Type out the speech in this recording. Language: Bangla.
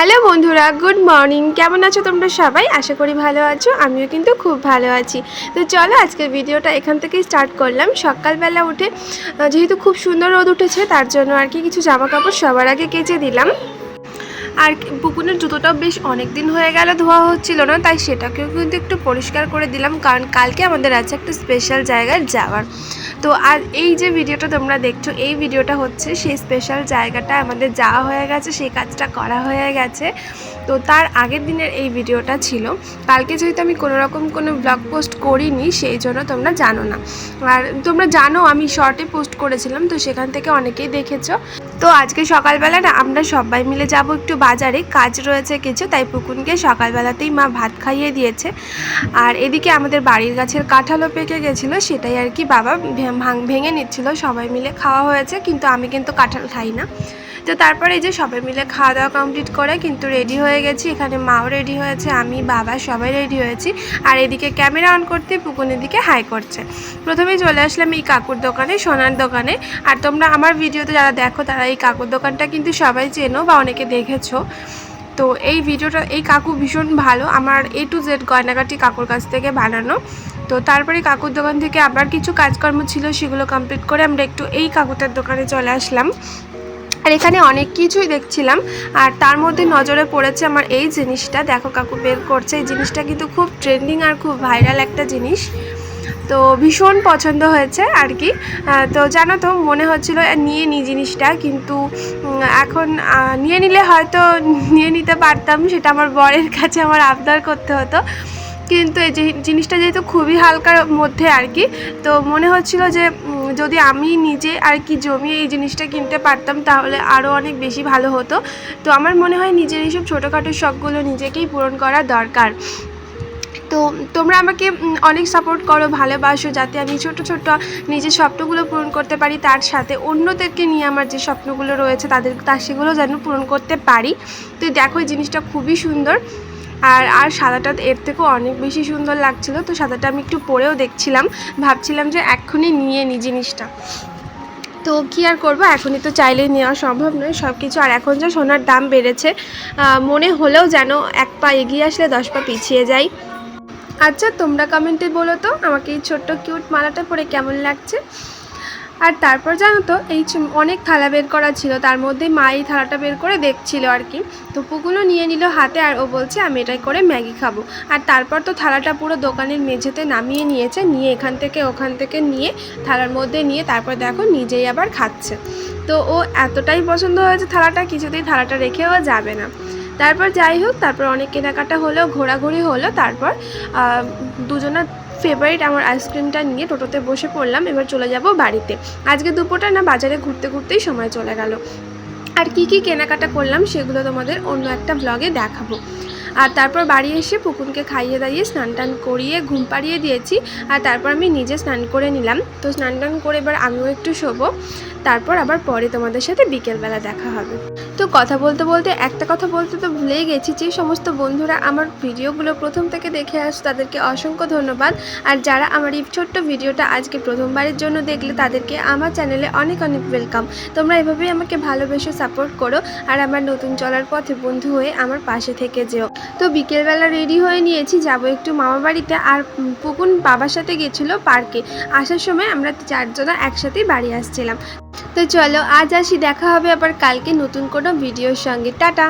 হ্যালো বন্ধুরা, গুড মর্নিং। কেমন আছো তোমরা সবাই? আশা করি ভালো আছো, আমিও কিন্তু খুব ভালো আছি। তো চলো আজকের ভিডিওটা এখান থেকেই স্টার্ট করলাম। সকালবেলা উঠে যেহেতু খুব সুন্দর রোদ উঠেছে, তার জন্য আর কি কিছু জামা কাপড় সবার আগে কেচে দিলাম। আর পুকুনের জুতোটাও বেশ অনেক দিন হয়ে গেল ধোয়া হচ্ছিল না, তাই সেটাকেও কিন্তু একটু পরিষ্কার করে দিলাম, কারণ কালকে আমাদের আছে একটা স্পেশাল জায়গায় যাওয়ার। তো আর এই যে ভিডিওটা তোমরা দেখছ, এই ভিডিওটা হচ্ছে সেই স্পেশাল জায়গাটা, আমাদের যাওয়া হয়ে গেছে, সেই কাজটা করা হয়ে গেছে। তো তার আগের দিনের এই ভিডিওটা ছিল। কালকে যেহেতু আমি কোনো রকম কোনো ব্লগ পোস্ট করিনি, সেই জন্য তোমরা জানো না। আর তোমরা জানো, আমি শর্টে পোস্ট করেছিলাম, তো সেখান থেকে অনেকেই দেখেছ। তো আজকে সকালবেলা না আমরা সবাই মিলে যাব একটু বাজারে কাজ রয়েছে কিছু, তাই পুকুনকে সকালবেলাতেই মা ভাত খাইয়ে দিয়েছে। আর এদিকে আমাদের বাড়ির গাছের কাঁঠালও পেকে গেছিল, সেটাই আর কি বাবা ভেঙে নিচ্ছিল। সবাই মিলে খাওয়া হয়েছে, কিন্তু আমি কিন্তু কাঁঠাল খাই না। তো তারপরে এই যে সবাই মিলে খাওয়া দাওয়া কমপ্লিট করে কিন্তু রেডি হয়ে গেছি। এখানে মাও রেডি হয়েছে, আমি, বাবা সবাই রেডি হয়েছি। আর এদিকে ক্যামেরা অন করতে পুকুন এদিকে হাই করছে। প্রথমে চলে আসলাম এই কাকুর দোকানে, সোনার দোকানে। আর তোমরা আমার ভিডিওতে যারা দেখো, তারা এই কাকুর দোকানটা কিন্তু সবাই চেনো বা অনেকে দেখেছ। তো এই ভিডিওটা, এই কাকু ভীষণ ভালো। আমার এ টু জেড গয়নাগাটি কাকুর কাছ থেকে বানানো। তো তারপরে কাকুর দোকান থেকে আবার কিছু কাজকর্ম ছিল, সেগুলো কমপ্লিট করে আমরা একটু এই কাকুটার দোকানে চলে আসলাম। আর এখানে অনেক কিছুই দেখছিলাম, আর তার মধ্যে নজরে পড়েছে আমার এই জিনিসটা। দেখো, কাকু বের করছে। এই জিনিসটা কিন্তু খুব ট্রেন্ডিং আর খুব ভাইরাল একটা জিনিস। তো ভীষণ পছন্দ হয়েছে আর কি। তো জানো তো, মনে হচ্ছিল নিয়ে নিই জিনিসটা, কিন্তু এখন নিয়ে নিলে হয়তো নিয়ে নিতে পারতাম, সেটা আমার বরের কাছে আমার আবদার করতে হতো। কিন্তু এই জিনিসটা যেহেতু খুবই হালকার মধ্যে আর কি, তো মনে হচ্ছিল যে যদি আমি নিজে আর কি জমিয়ে এই জিনিসটা কিনতে পারতাম তাহলে আরও অনেক বেশি ভালো হতো। তো আমার মনে হয় নিজের এইসব ছোটোখাটো শখগুলো নিজেকেই পূরণ করা দরকার। তো তোমরা আমাকে অনেক সাপোর্ট করো, ভালোবাসো, যাতে আমি ছোট ছোট নিজের স্বপ্নগুলো পূরণ করতে পারি, তার সাথে অন্যদেরকে নিয়ে আমার যে স্বপ্নগুলো রয়েছে তাদের, তা সেগুলো যেন পূরণ করতে পারি। তো দেখো এই জিনিসটা খুবই সুন্দর। আর আর সাদাটা এর থেকেও অনেক বেশি সুন্দর লাগছিল, তো সাদাটা আমি একটু পরেও দেখছিলাম। ভাবছিলাম যে এক্ষুনি নিয়ে নিই জিনিসটা। তো কী আর করব? এখনই তো চাইলেই নেওয়া সম্ভব নয় সব কিছু আর এখন যা সোনার দাম বেড়েছে মনে হলেও যেন এক পা এগিয়ে আসলে দশ পা পিছিয়ে যাই। আচ্ছা তোমরা কমেন্টে বলো তো, আমাকে এই ছোট্ট কিউট মালাটা পরে কেমন লাগছে? আর তারপর জানো তো এই অনেক থালা বের করা ছিল তার মধ্যে মা এই থালাটা বের করে দেখছিল আর কি। তো পুকুনও নিয়ে নিল হাতে আর ও বলছে আমি এটাই করে ম্যাগি খাব। আর তারপর তো থালাটা পুরো দোকানের মেঝেতে নামিয়ে নিয়েছে নিয়ে এখান থেকে ওখান থেকে নিয়ে থালার মধ্যে নিয়ে তারপর দেখো নিজেই আবার খাচ্ছে। তো ও এতটাই পছন্দ হয়েছে থালাটা কিছুতেই থালাটা রেখেও যাবে না। তারপর যাই হোক তারপর অনেক কেনাকাটা হলো ঘোরাঘুরি হলো তারপর আহ, দুজনের ফেভারিট আমার আইসক্রিমটা নিয়ে টোটোতে বসে পড়লাম, এবার চলে যাব বাড়িতে। আজকে দুপুরটা না বাজারে ঘুরতে ঘুরতেই সময় চলে গেল। আর কি কি কেনাকাটা করলাম সেগুলো তোমাদের অন্য একটা ব্লগে দেখাবো। আর তারপর বাড়ি এসে পুকুনকে খাইয়ে দাইয়ে স্নান টান করিয়ে ঘুম পাড়িয়ে দিয়েছি আর তারপর আমি নিজে স্নান করে নিলাম। তো স্নান টান করে এবার আমিও একটু শোবো। তারপর আবার পরে তোমাদের সাথে বিকেলবেলা দেখা হবে। তো কথা বলতে বলতে, একটা কথা বলতে তো ভুলেই গেছি যে সমস্ত বন্ধুরা আমার ভিডিওগুলো প্রথম থেকে দেখে আস, তাদেরকে অসংখ্য ধন্যবাদ। আর যারা আমার এই ছোট্ট ভিডিওটা আজকে প্রথমবারের জন্য দেখলে, তাদেরকে আমার চ্যানেলে অনেক অনেক ওয়েলকাম। তোমরা এভাবেই আমাকে ভালোবেসে সাপোর্ট করো। আর আমার নতুন চলার পথে বন্ধু হয়ে আমার পাশে থেকে যেও। তো বিকেলবেলা রেডি হয়ে নিয়েছি, যাব একটু মামা বাড়িতে। আর পুকুন বাবার সাথে গেছিল পার্কে। আসার সময় আমরা চারজনা একসাথেই বাড়ি আসছিলাম। তো চলো, আজ আসি, দেখা হবে আবার কালকে নতুন কোনো ভিডিওর সঙ্গে। টাটা!